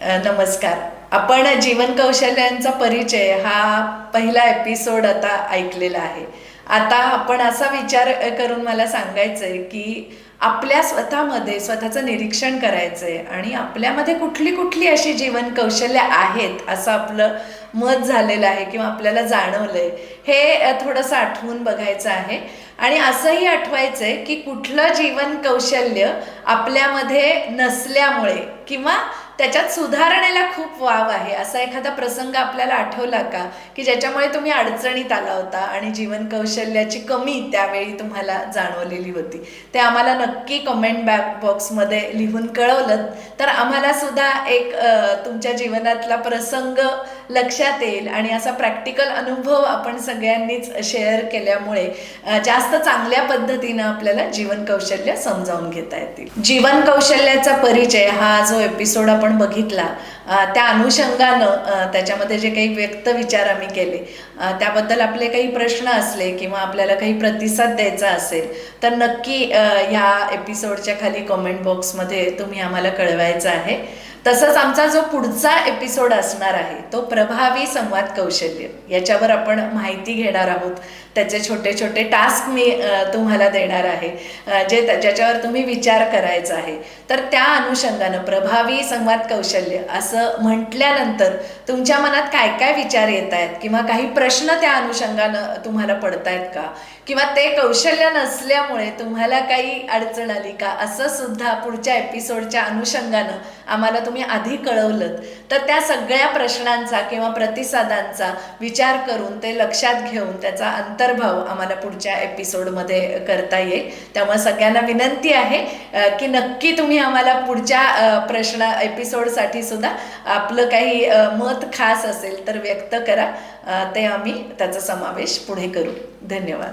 नमस्कार. आपण जीवन कौशल्यांचा परिचय हा पहिला एपिसोड आता ऐकलेला आहे. आता आपण असा विचार करून मला सांगायचं आहे की आपल्या स्वतःमध्ये स्वतःचं निरीक्षण करायचं आहे आणि आपल्यामध्ये कुठली कुठली अशी जीवन कौशल्य आहेत असं आपलं मत झालेलं आहे किंवा आपल्याला जाणवलंय हे थोडंसं आठवून बघायचं आहे. आणि असंही आठवायचं आहे की कुठलं जीवन कौशल्य आपल्यामध्ये नसल्यामुळे किंवा त्याच्यात सुधारणेला खूप वाव आहे. असा एखादा प्रसंग आपल्याला आठवला का? की ज्याच्यामुळे तुम्ही अडचणीत आला होता आणि जीवन कौशल्याची कमी त्यावेळी तुम्हाला जाणवलेली होती. ते आम्हाला नक्की कमेंट बॅक बॉक्समध्ये लिहून कळवलं. तर आम्हाला सुद्धा एक तुमच्या जीवनातला प्रसंग लक्षात येईल आणि असा प्रॅक्टिकल अनुभव आपण सगळ्यांनीच शेअर केल्यामुळे जास्त चांगल्या पद्धतीनं आपल्याला जीवन कौशल्य समजावून घेता येतील. जीवन कौशल्याचा परिचय हा जो एपिसोड आपण बघितला त्या अनुषंगानं त्याच्यामध्ये जे काही व्यक्त विचार आम्ही केले त्याबद्दल आपले काही प्रश्न असले किंवा आपल्याला काही प्रतिसाद द्यायचा असेल तर नक्की ह्या एपिसोडच्या खाली कमेंट बॉक्समध्ये तुम्ही आम्हाला कळवायचं आहे. तसंच आमचा जो पुढचा एपिसोड असणार आहे तो प्रभावी संवाद कौशल्य. याच्यावर आपण माहिती घेणार आहोत. त्याचे छोटे छोटे टास्क मी तुम्हाला देणार आहे. जे ज्याच्यावर तुम्ही विचार करायचा आहे. तर त्या अनुषंगानं प्रभावी संवाद कौशल्य असं म्हटल्यानंतर तुमच्या मनात काय काय विचार येत आहेत? किंवा काही प्रश्न त्या अनुषंगानं तुम्हाला पडतायत का? किंवा ते कौशल्य नसल्यामुळे तुम्हाला काही अडचण आली का? असं सुद्धा पुढच्या एपिसोडच्या अनुषंगानं आम्हाला तुम्ही आधी कळवलं तर त्या सगळ्या प्रश्नांचा किंवा प्रतिसादांचा विचार करून ते लक्षात घेऊन त्याचा अंतर्भाव आम्हाला पुढच्या एपिसोडमध्ये करता येईल. त्यामुळे सगळ्यांना विनंती आहे की नक्की तुम्ही आम्हाला पुढच्या प्रश्न एपिसोडसाठी सुद्धा आपलं काही मत खास असेल तर व्यक्त करा. ते आम्ही त्याचा समावेश पुढे करू. धन्यवाद.